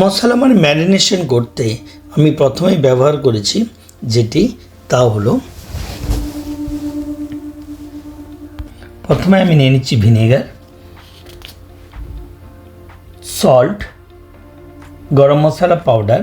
মশলা মানে ম্যারিনেশন করতে আমি প্রথমেই ব্যবহার করেছি, যেটি তা হলো, প্রথমে আমি নিয়ে নিচ্ছি ভিনেগার, সল্ট, গরম মশলা পাউডার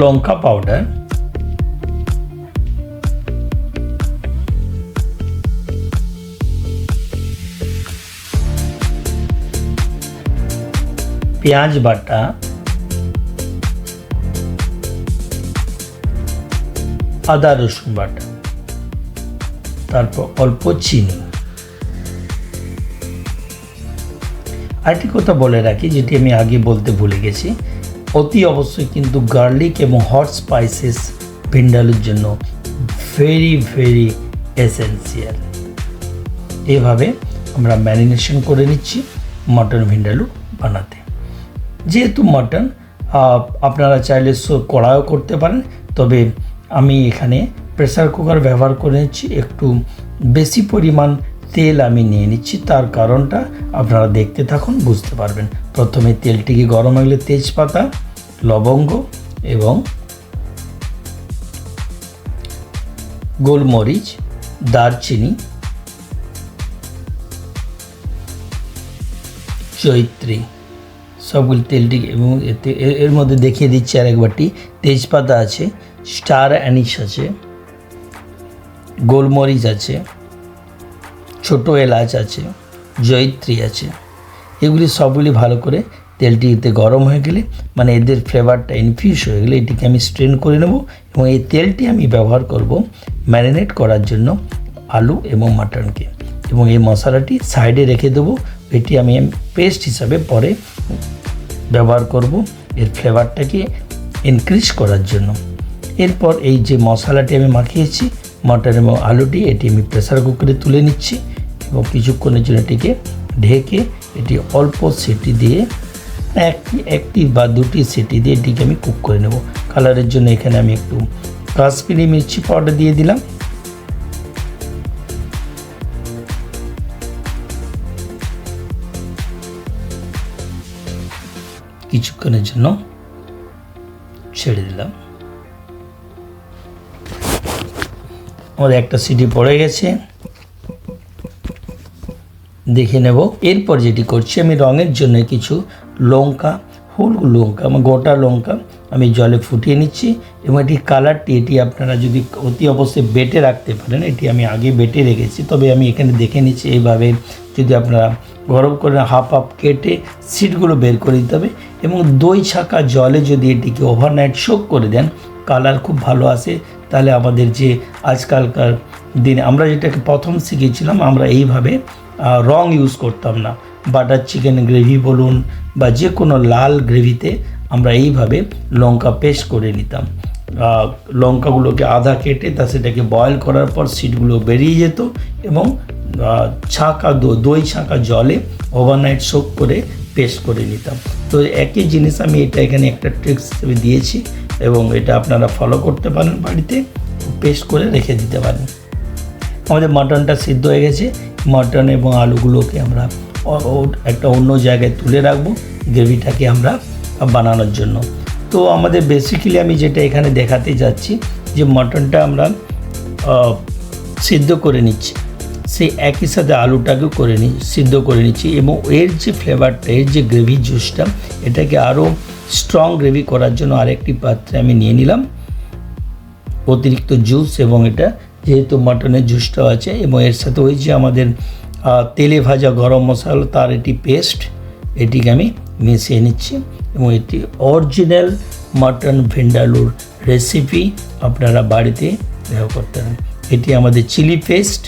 লঙ্কা পাউডার পেঁয়াজ বাটা, আদা রসুন বাটা, তারপর অল্প চিনি। আরেকটি কথা বলে রাখি, যেটি আমি আগে বলতে ভুলে গেছি। অতি অবশ্যই কিন্তু গার্লিক এবং হট স্পাইসেস ভিন্ডালুর জন্য ভেরি ভেরি এসেন্সিয়াল এভাবে আমরা ম্যারিনেশন করে নিচ্ছি মটন ভিন্ডালু বানাতে। যেহেতু মাটন আপনারা চাইলে কড়াইও করতে পারেন, তবে আমি এখানে প্রেসার কুকার ব্যবহার করে নিচ্ছি একটু বেশি পরিমাণ তেল আমি নিয়ে নিচ্ছি, তার কারণটা আপনারা দেখতে থাকুন, বুঝতে পারবেন। প্রথমে তেলটিকে গরম হলে তেজপাতা, লবঙ্গ এবং গোলমরিচ, দারচিনি, চৈত্রী, সবগুলি তেলটি এবং এতে এর মধ্যে দেখিয়ে দিচ্ছি আর একবারটি তেজপাতা আছে, স্টার অ্যানিস আছে, গোলমরিচ আছে ছোট এলাচ আছে, জয়িত্রী আছে। এগুলি সবগুলি ভালো করে তেলটি এতে গরম হয়ে গেলে মানে এদের ফ্লেভারটা ইনফিউজ হয়ে গেলে এটিকে আমি স্ট্রেন করে নেব এবং এই তেলটি আমি ব্যবহার করব ম্যারিনেট করার জন্য আলু এবং মাটনকে। এবং এই মশলাটি সাইডে রেখে দেবো, এটি আমি পেস্ট হিসাবে পরে ব্যবহার করব এর ফ্লেভারটাকে ইনক্রিজ করার জন্য। এরপর এই যে মশলাটি আমি মাখিয়েছি, মটন এবং আলুটি, এটি আমি প্রেসার কুকারে তুলে নিচ্ছি। এবং কিছুক্ষণের জন্য এটিকে ঢেকে এটি অল্প সিটি দিয়ে একটি একটি বা দুটি সিটি দিয়ে এটিকে আমি কুক করে নেব। কালারের জন্য এখানে আমি একটু কাশ্মীরি মির্চি পাউডার দিয়ে দিলাম। কিছুক্ষণের জন্য ছেড়ে দিলাম। আমাদের একটা সিটি পড়ে গেছে। দেখে নেব। এরপর যেটি করছি, আমি রঙের জন্য কিছু লঙ্কা হোল লঙ্কা, আমার গোটা লঙ্কা আমি জলে ফুটিয়ে নিচ্ছি এবং এটি কালারটি, এটি আপনারা যদি অতি অবশ্যই বেটে রাখতে পারেন, এটি আমি আগে বেটে রেখেছি। তবে আমি এখানে দেখে নিচ্ছি, এইভাবে যদি আপনারা গরম করে হাফ হাফ কেটে সিটগুলো বের করে দিতে হবে এবং দই ছাকা জলে যদি এটিকে ওভারনাইট শোক করে দেন, কালার খুব ভালো আসে। তাহলে আমাদের যে আজকালকার দিনে আমরা যেটাকে প্রথম শিখেছিলাম, আমরা এইভাবে রং ইউজ করতাম না। বাটার চিকেন গ্রেভি বলুন বা যে কোনো লাল গ্রেভিতে আমরা এইভাবে লঙ্কা পেস্ট করে নিতাম। লঙ্কাগুলোকে আধা কেটে তা সেটাকে বয়েল করার পর সিটগুলো বেরিয়ে যেত এবং ছাঁকা দই ছাঁকা জলে ওভারনাইট সোক করে পেস্ট করে নিতাম। তো একই জিনিস আমি এটা এখানে একটা ট্রিক্স হিসেবে দিয়েছি এবং এটা আপনারা ফলো করতে পারেন বাড়িতে পেস্ট করে রেখে দিতে পারেন। আমাদের মাটনটা সিদ্ধ হয়ে গেছে। মাটন এবং আলুগুলোকে আমরা একটা অন্য জায়গায় তুলে রাখব, গ্রেভিটাকে আমরা বানানোর জন্য। তো আমাদের বেসিক্যালি আমি যেটা এখানে দেখাতে যাচ্ছি, যে মাটনটা আমরা সিদ্ধ করে নিচ্ছি। সেই একই সাথে আলুটাকেও করে নি, সিদ্ধ করে নিচ্ছি এবং এর যে ফ্লেভারটা এর যে গ্রেভি জুসটা এটাকে আরও স্ট্রং গ্রেভি করার জন্য আরেকটি পাত্রে আমি নিয়ে নিলাম। অতিরিক্ত জুস এবং এটা যেহেতু মাটনের জুসটাও আছে এবং এর সাথে ওই যে আমাদের তেলে ভাজা গরম মশলা, তার এটি পেস্ট এটিকে আমি মিশিয়ে নিচ্ছি এবং এটি অরিজিনাল মাটন ভেন্ডালুর রেসিপি আপনারা বাড়িতে ব্যবহার করতে পারেন। এটি আমাদের চিলি পেস্ট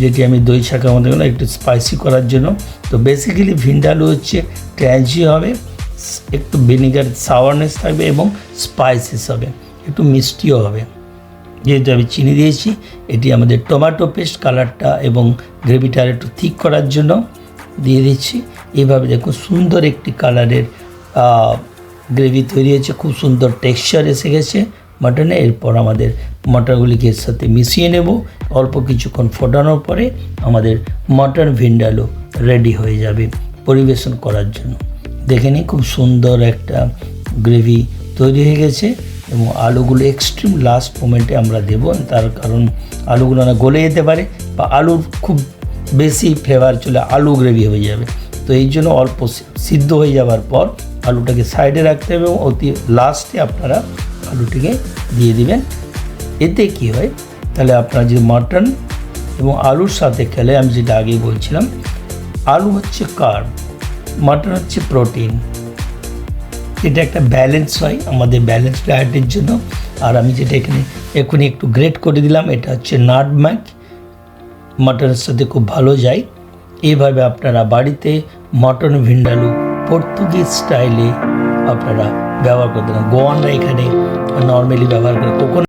যেটি আমি দই ছাকা মধ্যে গেলাম একটু স্পাইসি করার জন্য। তো বেসিক্যালি ভিন্ডালু হচ্ছে ট্র্যাজি হবে, একটু ভিনিগার সাওয়ারনেস থাকবে এবং স্পাইসিস হবে, একটু মিষ্টিও হবে। যেহেতু আমি চিনি দিয়েছি, এটি আমাদের টমেটো পেস্ট কালারটা এবং গ্রেভিটা একটু ঠিক করার জন্য দিয়ে দিচ্ছি। এইভাবে দেখুন সুন্দর একটি কালারের গ্রেভি তৈরি হয়েছে, খুব সুন্দর টেক্সচার এসে গেছে মাটনে এরপর আমাদের মটরগুলিকে এর সাথে মিশিয়ে নেব। অল্প কিছুক্ষণ ফোটানোর পরে আমাদের মটন ভিন্ডালো রেডি হয়ে যাবে পরিবেশন করার জন্য। দেখে নিই খুব সুন্দর একটা গ্রেভি তৈরি হয়ে গেছে। এবং আলুগুলো এক্সট্রিম লাস্ট মোমেন্টে আমরা দেব। তার কারণ আলুগুলো না গলে যেতে পারে বা আলুর খুব বেশি ফ্লেভার চলে আলু গ্রেভি হয়ে যাবে। তো এই জন্য অল্প সিদ্ধ হয়ে যাওয়ার পর আলুটাকে সাইডে রাখতে হবে এবং অতি লাস্টে আপনারা আলুটিকে দিয়ে দিবেন। এতে কি হয়? তাহলে আপনার যে মাটন এবং আলুর সাথে খেলে, আমি যেটা আগেই বলছিলাম, আলু হচ্ছে কার্ব মাটন হচ্ছে প্রোটিন এটা একটা ব্যালেন্স হয় আমাদের ব্যালেন্স ডায়েটের জন্য। আর আমি যেটা এখানে এখনই একটু গ্রেট করে দিলাম, এটা হচ্ছে নাট ম্যাক মাটনের সাথে খুব ভালো যায়। এইভাবে আপনারা বাড়িতে মটন ভিন্ডালু পর্তুগিজ স্টাইলে আপনারা ব্যবহার করতে পারেন। গোয়ানরা এখানে নর্মালি ব্যবহার করে। কোকোনাট